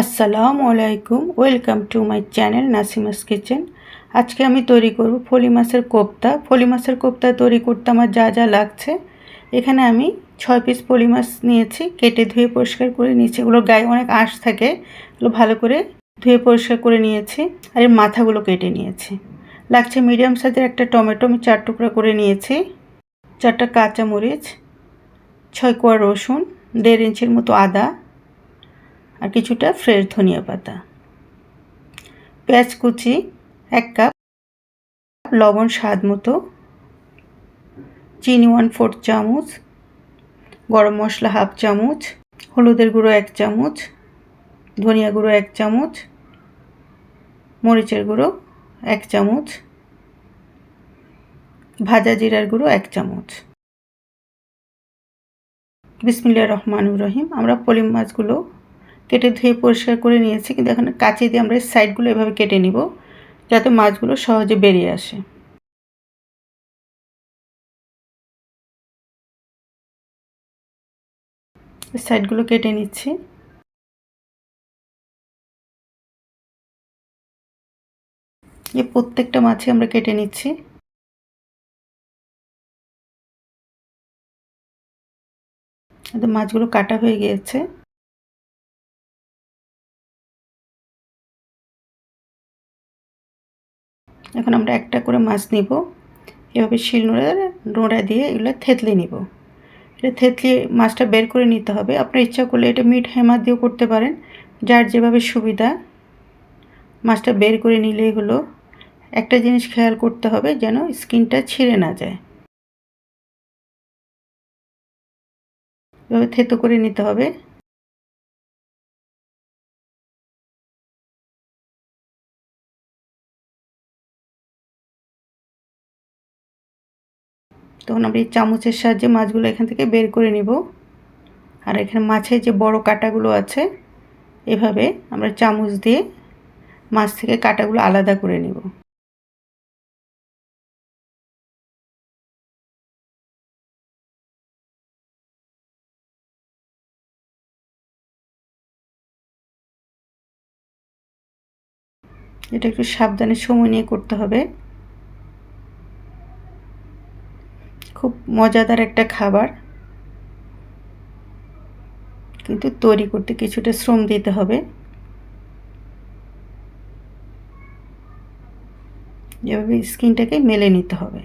আসসালামু আলাইকুম, welcome to my channel Nasima's kitchen. আজকে আমি তৈরি করব ফলি মাছের কোপ্তা। ফলি মাছের কোপ্তা তৈরি করতে আমার যা যা লাগছে, এখানে আমি ছয় পিস ফলি মাছ নিয়েছি, কেটে ধুয়ে পরিষ্কার করে নিয়েছি। এগুলোর গায়ে অনেক আঁশ থাকে, এগুলো ভালো করে ধুয়ে পরিষ্কার করে নিয়েছি আর এর মাথাগুলো কেটে নিয়েছি। লাগছে মিডিয়াম সাইজের একটা টমেটো আমি চার টুকরা করে নিয়েছি, চারটা কাঁচামরিচ, ছয় কোয়া রসুন, দেড় ইঞ্চির মতো আদা আর কিছুটা ফ্রেশ ধনিয়া পাতা। পেঁয়াজ কুচি এক কাপ লবণ স্বাদ মতো, চিনি ওয়ান ফোর্থ চামচ, গরম মশলা হাফ চামচ, হলুদের গুঁড়ো এক চামচ, ধনিয়া গুঁড়ো এক চামচ, মরিচের গুঁড়ো এক চামচ, ভাজা জিরার গুঁড়ো এক চামচ। বিসমিল্লা রহমানুর রহিম। আমরা পলিম মাছগুলো কেটে ধুয়ে পরিষ্কার করে নিয়েছি। কিন্তু এখন কাঁচি দিয়ে আমরা সাইডগুলো এভাবে কেটে নিব, যাতে মাছগুলো সহজে বেরিয়ে আসে। সাইডগুলো কেটে নিচ্ছি। এ প্রত্যেকটা মাছই আমরা কেটে নিচ্ছি। মাছগুলো কাটা হয়ে গিয়েছে। এখন আমরা একটা করে মাছ নিব। এভাবে শিল নোড়া দিয়ে এগুলো থেতলে নিব। এটা থেতলিয়ে মাছটা বের করে নিতে হবে। আপনার ইচ্ছা করলে এটা মিট হেমার দিয়েও করতে পারেন। যার যেভাবে সুবিধা, মাছটা বের করে নিলেই হলো। একটা জিনিস খেয়াল করতে হবে যেন স্কিনটা ছিঁড়ে না যায়। এভাবে থেতো করে নিতে হবে। তখন আমরা এই চামচের সাহায্যে মাছগুলো এখান থেকে বের করে নিব। আর এখানে মাছের যে বড় কাটাগুলো আছে, এভাবে আমরা চামচ দিয়ে মাছ থেকে কাটাগুলো আলাদা করে নিব। এটা একটু সাবধানে সময় নিয়ে করতে হবে। খুব মজাদার একটা খাবার। কিন্তু তৈরি করতে কিছুটা শ্রম দিতে হবে। এভাবে স্কিনটাকে মেলে নিতে হবে।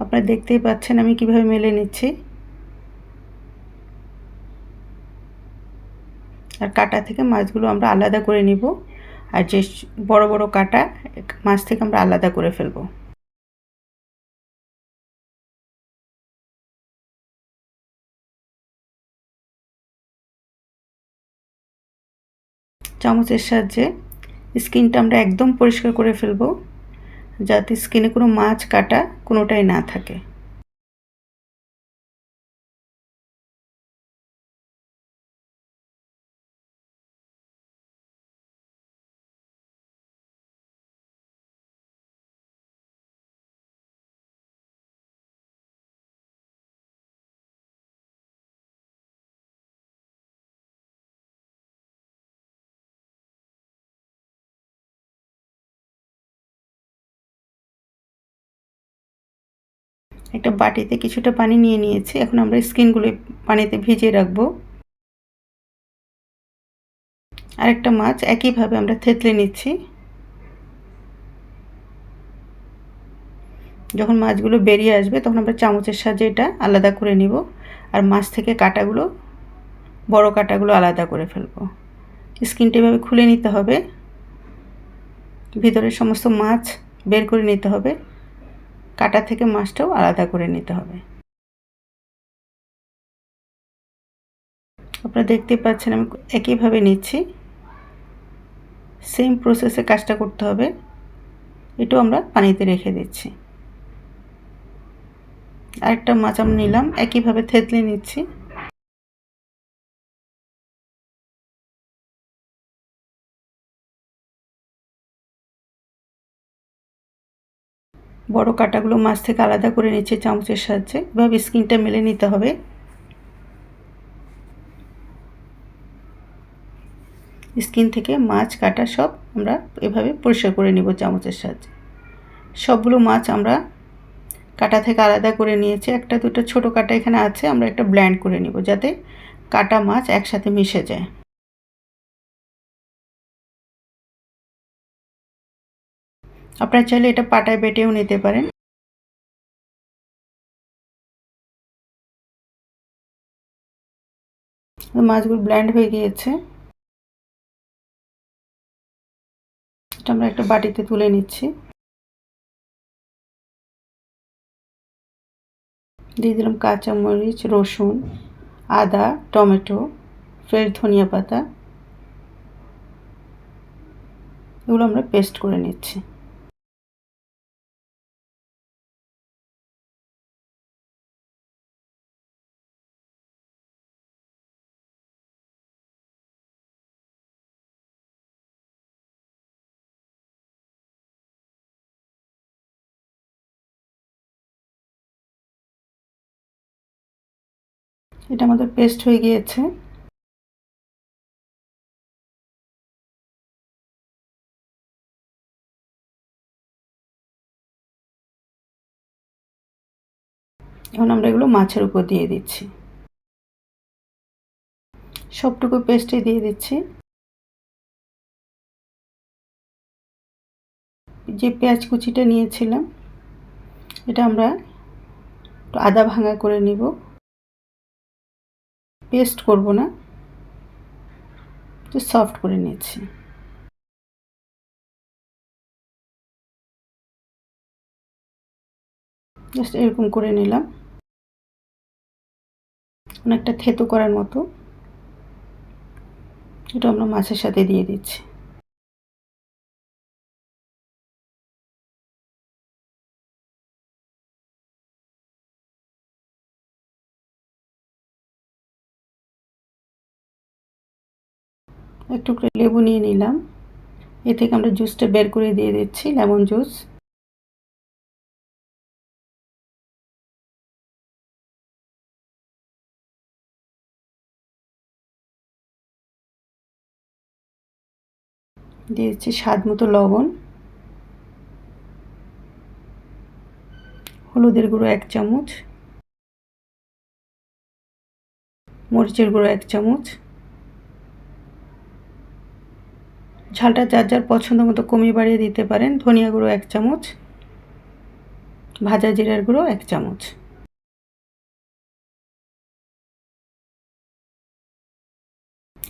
আপনারা দেখতেই পাচ্ছেন আমি কীভাবে মেলে নিচ্ছি। আর কাটা থেকে মাছগুলো আমরা আলাদা করে নিব। আর যে বড় বড় কাটা মাছ থেকে আমরা আলাদা করে ফেলব। চামচের সাহায্যে স্কিনটা আমরা একদম পরিষ্কার করে ফেলব, যাতে স্কিনে কোনো মাছ কাটা কোনোটাই না থাকে। একটা বাটিতে কিছুটা পানি নিয়ে নিয়েছি। এখন আমরা স্কিনগুলো পানিতে ভিজিয়ে রাখব। আরেকটা মাছ একইভাবে আমরা থেতলে নিচ্ছি। যখন মাছগুলো বেরিয়ে আসবে, তখন আমরা চামচের সাহায্যে এটা আলাদা করে নিব। আর মাছ থেকে কাটাগুলো, বড় কাটাগুলো আলাদা করে ফেলব। স্কিনটা এভাবে খুলে নিতে হবে। ভিতরের সমস্ত মাছ বের করে নিতে হবে। কাটা থেকে মাছটাও আলাদা করে নিতে হবে। আপনারা দেখতে পাচ্ছেন আমি একইভাবে নিচ্ছি। সেম প্রসেসে কাজটা করতে হবে। এটাও আমরা পানিতে রেখে দিচ্ছি। আরেকটা মাছ আমি নিলাম। একইভাবে থেতলে নিচ্ছি। বড় কাটাগুলো মাছ থেকে আলাদা করে নিচ্ছে চামচের সাহায্যে এভাবে স্কিনটা মেলে নিতে হবে। স্কিন থেকে মাছ, কাটা সব আমরা এভাবে পরিষ্কার করে নিব চামচের সাহায্যে। সবগুলো মাছ আমরা কাটা থেকে আলাদা করে নিয়েছি। একটা দুটো ছোট কাটা এখানে আছে, আমরা একটা ব্ল্যান্ড করে নিব যাতে কাটা, মাছ একসাথে মিশে যায়। আপনারা চাইলে এটা পাটায় বেটেও নিতে পারেন। মাছগুলো ব্ল্যান্ড হয়ে গিয়েছে। এটা আমরা একটা বাটিতে তুলে নিচ্ছি। দিয়ে দিলাম কাঁচামরিচ, রসুন, আদা, টমেটো, ফ্রেশ ধনিয়া পাতা। এগুলো আমরা পেস্ট করে নিচ্ছি। এটা আমাদের পেস্ট হয়ে গিয়েছে। এখন আমরা এগুলো মাছের উপর দিয়ে দিচ্ছি। সবটুকু পেস্টে দিয়ে দিচ্ছি। যে পেঁয়াজ কুচিটা নিয়েছিলাম, এটা আমরা আদা ভাঙা করে নিব। পেস্ট করব না। একটু সফট করে নিয়েছি জাস্ট এরকম করে নিলাম। অনেকটা থেতো করার মতো। এটা আমরা মাছের সাথে দিয়ে দিচ্ছি। একটু লেবু নিয়ে নিলাম। এ থেকে আমরা জুসটা বের করে দিয়ে দিচ্ছি, লেমন জুস। দিয়ে দিচ্ছি স্বাদ মতো লবণ। হলুদের গুঁড়ো এক চামচ। মরিচের গুঁড়ো এক চামচ। ঝালটা যার যার পছন্দ মতো কমিয়ে বাড়িয়ে দিতে পারেন। ধনিয়া গুঁড়ো এক চামচ, ভাজা জিরার গুঁড়ো এক চামচ।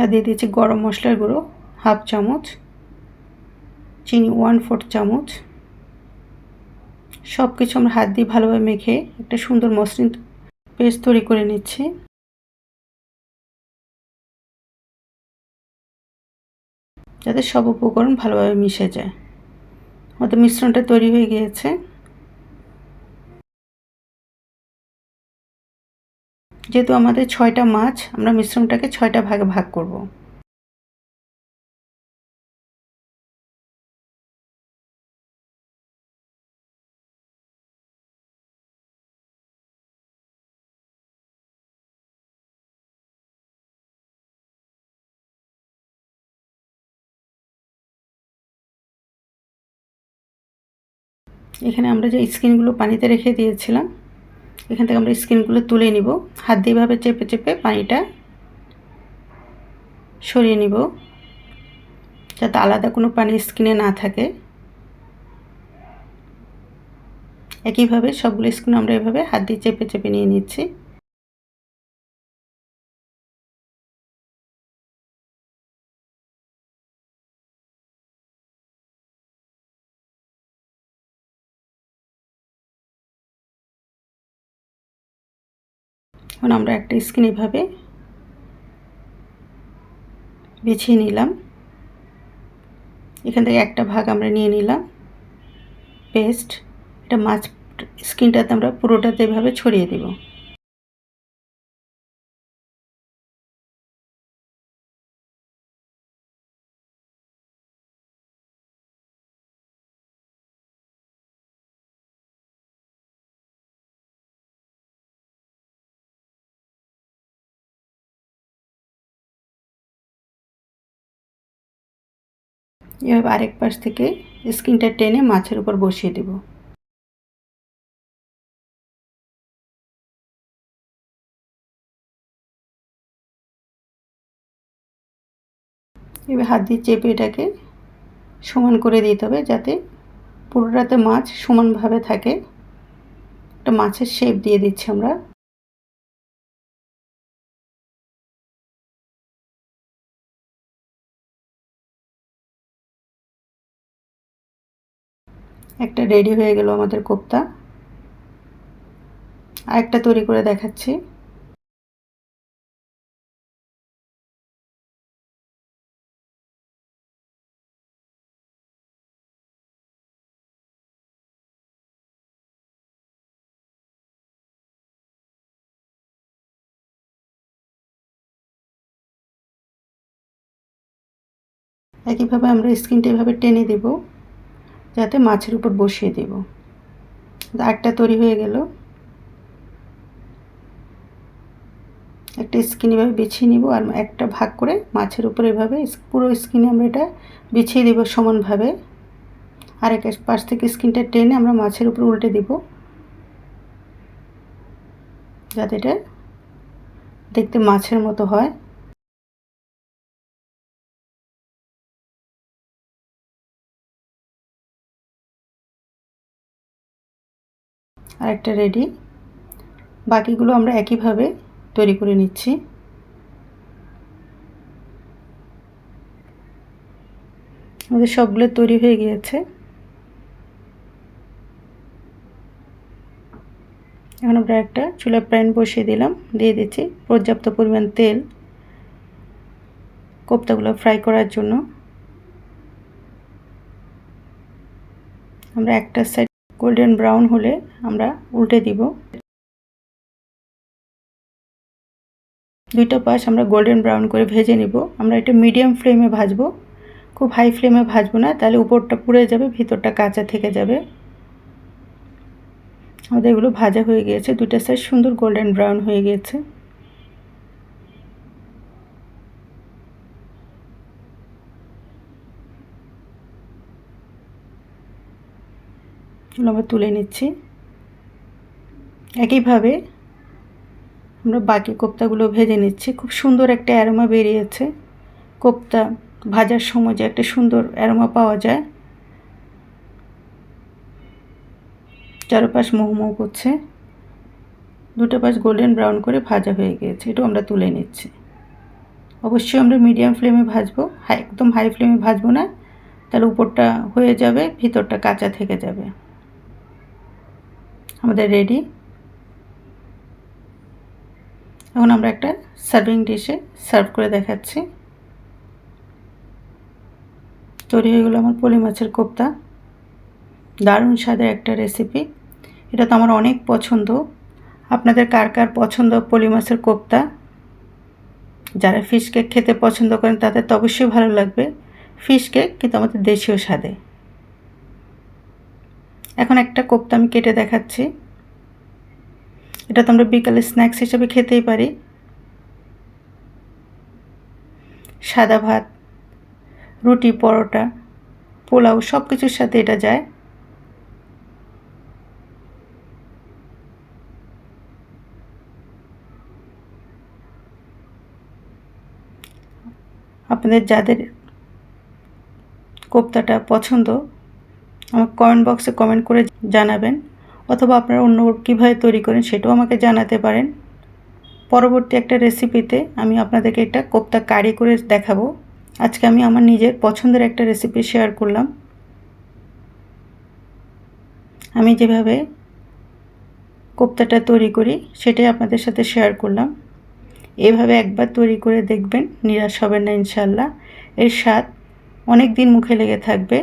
আর দিয়ে দিয়েছি গরম মশলার গুঁড়ো হাফ চামচ, চিনি ওয়ান ফোর্থ চামচ। সব কিছু আমরা হাত দিয়ে ভালোভাবে মেখে একটা সুন্দর মসৃণ পেস্ট তৈরি করে নিচ্ছি। যাতে সব উপকরণ ভালোভাবে মিশে যায়। আমাদের মিশ্রণটা তৈরি হয়ে গিয়েছে। যেহেতু আমাদের ছয়টা মাছ, আমরা মিশ্রণটাকে ছয়টা ভাগে ভাগ করব। এখানে আমরা যে স্কিনগুলো পানিতে রেখে দিয়েছিলাম, এখান থেকে আমরা স্কিনগুলো তুলে নিব। হাত দিয়েভাবে চেপে চেপে পানিটা সরিয়ে নিব, যাতে আলাদা কোনো পানি স্কিনে না থাকে। একইভাবে সবগুলো স্কিন আমরা এভাবে হাত দিয়ে চেপে চেপে নিয়ে নিচ্ছি। এখন আমরা একটা স্কিন এভাবে বিছিয়ে নিলাম। এখান থেকে একটা ভাগ আমরা নিয়ে নিলাম। পেস্ট এটা মাছ স্কিনটাতে আমরা পুরোটাতে এভাবে ছড়িয়ে দেবো। এভাবে আরেক পাশ থেকে স্কিনটা টেনে মাছের উপর বসিয়ে দেব। এবার হাত দিয়ে চেপে এটাকে সমান করে দিতে হবে যাতে পুরোটাতে মাছ সমানভাবে থাকে। একটা মাছের শেপ দিয়ে দিচ্ছি আমরা। একটা রেডি হয়ে গেল আমাদের কোপ্তা। আরেকটা তৈরি করে দেখাচ্ছি। একইভাবে আমরা স্কিনটা এভাবে টেনে দেব। যাতে মাছের উপর বসিয়ে দেব। একটা তৈরি হয়ে গেল। একটা স্কিন এভাবে বিছিয়ে নিব আর একটা ভাগ করে মাছের উপর এভাবে পুরো স্কিনে আমরা এটা বিছিয়ে দেব সমানভাবে। আর এক পাশ থেকে স্কিনটা টেনে আমরা মাছের উপর উল্টে দিব। যাতে এটা দেখতে মাছের মতো হয়। আরেকটা রেডি বাকিগুলো আমরা একইভাবে তৈরি করে নিচ্ছি। আমাদের সবগুলো তৈরি হয়ে গিয়েছে। এখন আমরা একটা চুলা প্যান বসিয়ে দিলাম, দিয়ে দিচ্ছি পর্যাপ্ত পরিমাণ তেল কোপ্তাগুলো ফ্রাই করার জন্য। আমরা একটা সাইড গোল্ডেন ব্রাউন হলে আমরা উল্টে দিব। দুইটা পাশ আমরা গোল্ডেন ব্রাউন করে ভেজে নিব। আমরা এটা মিডিয়াম ফ্লেমে ভাজবো। খুব হাই ফ্লেমে ভাজবো না, তাহলে উপরটা পুড়ে যাবে, ভিতরটা কাঁচা থেকে যাবে। আমাদের এগুলো ভাজা হয়ে গিয়েছে। দুইটা সাইড সুন্দর গোল্ডেন ব্রাউন হয়ে গিয়েছে। আমরা তুলে নিচ্ছি। একইভাবে আমরা বাকি কোপ্তাগুলো ভেজে নিচ্ছি। খুব সুন্দর একটা অ্যারোমা বেরিয়েছে। কোপ্তা ভাজার সময় যে একটা সুন্দর অ্যারোমা পাওয়া যায়। চারপাশ মৌ করছে। দুটো পাশ গোল্ডেন ব্রাউন করে ভাজা হয়ে গিয়েছে। এটাও আমরা তুলে নিচ্ছি। অবশ্যই আমরা মিডিয়াম ফ্লেমে ভাজবো। হাই একদম হাই ফ্লেমে ভাজবো না। তাহলে উপরটা হয়ে যাবে, ভিতরটা কাঁচা থেকে যাবে। আমাদের রেডি এখন আমরা একটা সার্ভিং ডিশে সার্ভ করে দেখাচ্ছি। তৈরি হয়ে গেলো আমার পলি মাছের কোপ্তা। দারুণ স্বাদের একটা রেসিপি এটা তো আমার অনেক পছন্দ। আপনাদের কার কার পছন্দ পলি মাছের কোপ্তা? যারা ফিশ কেক খেতে পছন্দ করেন, তাদের তো অবশ্যই ভালো লাগবে। ফিশ কেক কিন্তু আমাদের দেশীয় স্বাদে। এখন একটা কোপ্তা আমি কেটে দেখাচ্ছি। এটা তো আমরা বিকালে স্ন্যাক্স হিসেবে খেতেই পারি। সাদা ভাত, রুটি, পরোটা, পোলাও সব কিছুর সাথে এটা যায়। আপনাদের যাদের কোপ্তাটা পছন্দ আমার কমেন্ট বক্সে কমেন্ট করে জানাবেন অথবা আপনারা অন্য কীভাবে তৈরি করেন সেটাও আমাকে জানাতে পারেন। পরবর্তী একটা রেসিপিতে আমি আপনাদেরকে একটা কোপ্তা কারি করে দেখাবো। আজকে আমি আমার নিজের পছন্দের একটা রেসিপি শেয়ার করলাম। আমি যেভাবে কোপ্তাটা তৈরি করি সেটাই আপনাদের সাথে শেয়ার করলাম। এভাবে একবার তৈরি করে দেখবেন, নিরাশ হবেন না ইনশাল্লাহ এর স্বাদ অনেক দিন মুখে লেগে থাকবে।